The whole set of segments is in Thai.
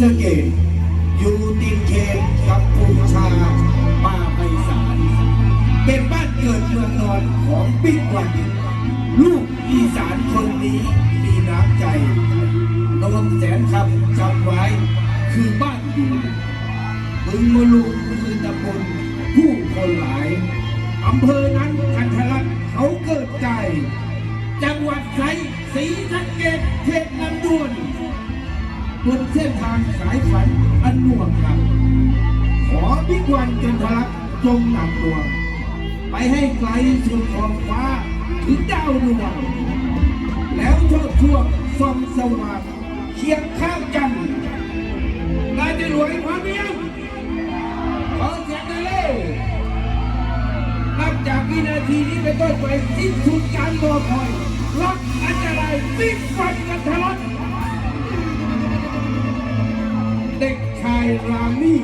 สะเกดอยู่ตินเขตกัมพูชาป่าไพศาลเป็นบ้านเกิดเมืองนอนของปิ๊กวัน ลูกอีสานคนนี้ สุดขอบฟ้าถึงดาวดวงแล้วโชดช่วงส่องสว่างเคียงข้างกันนายจะรวยความเพียงขอเสียงหน่อยเร็วนับจากวินาทีนี้เป็นต้นไปสิ้นสุดการรอคอยรักอันตรายปิดฟันกันทะลักเด็กชายรามี่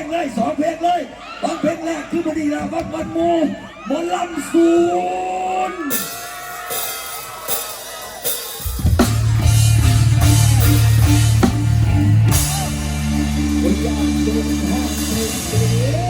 ลงเลยสองเพลงเลยฟังเพลงแรกคือมดีลาวัดวันมูมนลำศูนย์วิญญาณดวงเสีย